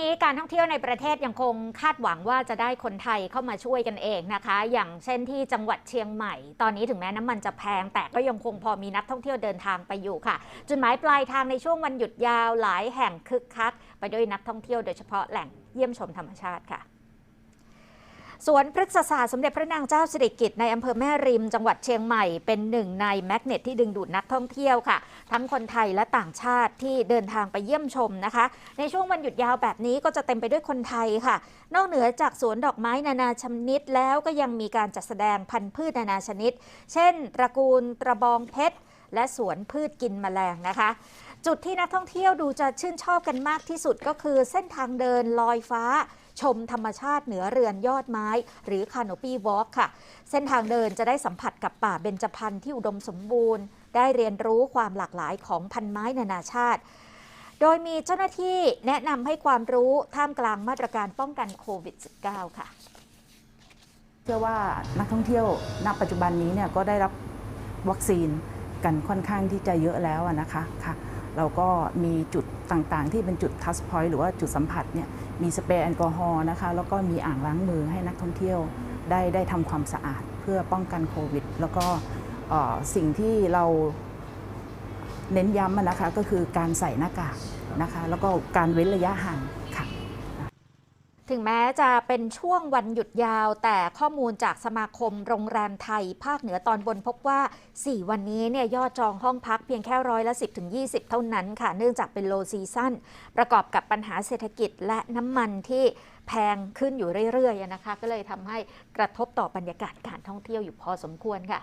นี้การท่องเที่ยวในประเทศยังคงคาดหวังว่าจะได้คนไทยเข้ามาช่วยกันเองนะคะ อย่างเช่นที่จังหวัดเชียงใหม่ ตอนนี้ถึงแม้น้ำมันจะแพง แต่ก็ยังคงพอมีนักท่องเที่ยวเดินทางไปอยู่ค่ะ จุดหมายปลายทางในช่วงวันหยุดยาวหลายแห่งคึกคัก ไปด้วยนักท่องเที่ยวโดยเฉพาะแหล่งเยี่ยมชมธรรมชาติค่ะ สวนพฤกษศาสตร์สมเด็จพระนางเจ้าสิริกิติ์ในอำเภอแม่ริม จังหวัดเชียงใหม่เป็นหนึ่งในแมกเนตที่ดึงดูดนักท่องเที่ยวค่ะ ทั้งคนไทยและต่างชาติที่เดินทางไปเยี่ยมชมนะคะ ในช่วงวันหยุดยาวแบบนี้ก็จะเต็มไปด้วยคนไทยค่ะ นอกเหนือจากสวนดอกไม้นานาชนิดแล้วก็ยังมีการจัดแสดงพันธุ์พืชนานาชนิด เช่น ตระกูลตระบองเพชรและสวนพืชกินแมลงนะคะ จุดที่นักท่องเที่ยวดูจะชื่นชอบกันมากที่สุดก็คือเส้นทางเดินลอยฟ้า ชมธรรมชาติเหนือเรือนยอดไม้ หรือคา n นปี้วอล์กค่ะ เส้นทางเดินจะได้สัมผัสกับป่าเบญจพรรณที่อุดมสมบูรณ์ ได้เรียนรู้ความหลากหลายของพันไม้นานาชาติ โดยมีเจ้าหน้าที่แนะนำให้ความรู้ท่ามกลางมาตรการป้องกันโควิด -19 ค่ะ เชื่อว่านักท่องเที่ยวณปัจจุบันนี้เนี่ยก็ได้รับวัคซีนกันค่อนข้างที่จะเยอะแล้วนะคะค่ะ เราก็มีจุดต่างๆ ที่เป็นจุดทัชพอยต์หรือว่าจุดสัมผัสเนี่ยมีสเปรย์แอลกอฮอล์นะคะแล้วก็มีอ่างล้างมือให้นักท่องเที่ยวได้ได้ทำความสะอาดเพื่อป้องกันโควิด แล้วก็สิ่งที่เราเน้นย้ำนะคะก็คือการใส่หน้ากากนะคะแล้วก็การเว้นระยะห่าง ถึงแม้จะเป็นช่วงวันหยุดยาว แต่ข้อมูลจากสมาคมโรงแรมไทย ภาคเหนือตอนบนพบว่า 4 วันนี้เนี่ยยอดจองห้องพักเพียงแค่ร้อยละ 10ถึง20 เท่านั้นค่ะ เนื่องจากเป็นโลซีซั่นประกอบกับปัญหาเศรษฐกิจและน้ำมันที่แพงขึ้นอยู่เรื่อยๆนะคะ ก็เลยทำให้กระทบต่อบรรยากาศการท่องเที่ยวอยู่พอสมควรค่ะ